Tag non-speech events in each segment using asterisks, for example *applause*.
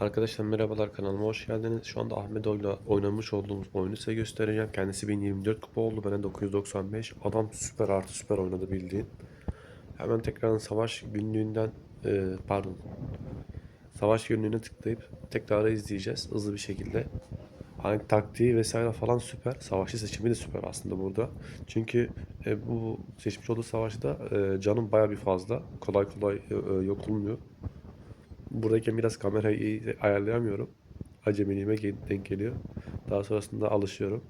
Arkadaşlar merhabalar kanalıma hoş geldiniz. Şu anda Ahmet Oy'la oynamış olduğumuz oyunu size göstereceğim. Kendisi 1024 kupa oldu. Bana 995. Adam süper artı süper oynadı bildiğin. Hemen tekrar savaş günlüğünden e, pardon. Savaş günlüğüne tıklayıp tekrar izleyeceğiz hızlı bir şekilde. Hani taktiği vesaire falan süper. Savaşçı seçimi de süper aslında burada. Çünkü e, bu seçmiş olduğu savaşta e, canım baya bir fazla. Kolay kolay e, e, yok olmuyor. Buradayken biraz kamerayı iyi ayarlayamıyorum. Acemiliğime denk geliyor. Daha sonrasında alışıyorum.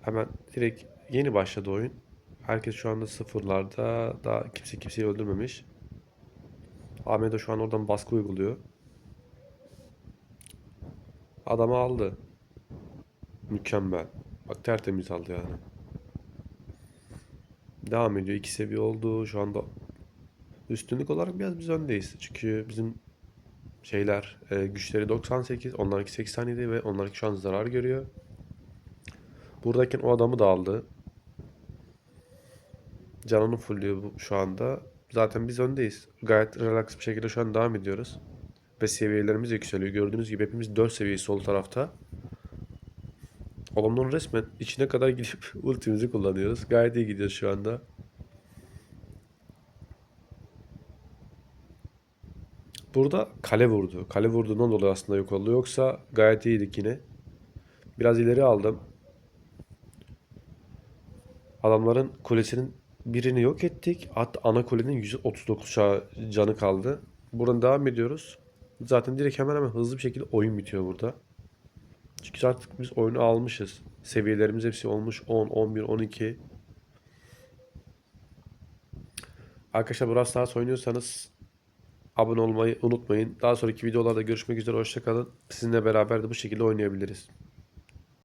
Hemen direkt yeni başladı oyun. Herkes şu anda sıfırlarda. Daha kimse kimseyi öldürmemiş. Ahmet de şu an oradan baskı uyguluyor. Adamı aldı. Mükemmel. Bak tertemiz aldı yani. Devam ediyor. İki seviye oldu. Şu anda Üstünlük olarak biraz biz öndeyiz. Çünkü bizim şeyler e, güçleri 98, onlarınki 87 ve onlarınki şu an zarar görüyor. Buradayken o adamı da aldı. Canını fullüyor şu anda. Zaten biz öndeyiz. Gayet relax bir şekilde şu an devam ediyoruz. Ve seviyelerimiz yükseliyor. Gördüğünüz gibi hepimiz 4 seviye sol tarafta. Adamların resmen içine kadar gidip *laughs* ultimizi kullanıyoruz. Gayet iyi gidiyoruz şu anda. Burada kale vurdu. Kale vurduğundan dolayı aslında yok oldu. Yoksa gayet iyiydik yine. Biraz ileri aldım. Adamların kulesinin birini yok ettik. Hatta ana kulenin 139 şa- canı kaldı. Buradan devam ediyoruz. Zaten direkt hemen hemen hızlı bir şekilde oyun bitiyor burada. Çünkü artık biz oyunu almışız. Seviyelerimiz hepsi olmuş 10, 11, 12. Arkadaşlar Brawl Stars oynuyorsanız abone olmayı unutmayın. Daha sonraki videolarda görüşmek üzere. Hoşçakalın. Sizinle beraber de bu şekilde oynayabiliriz.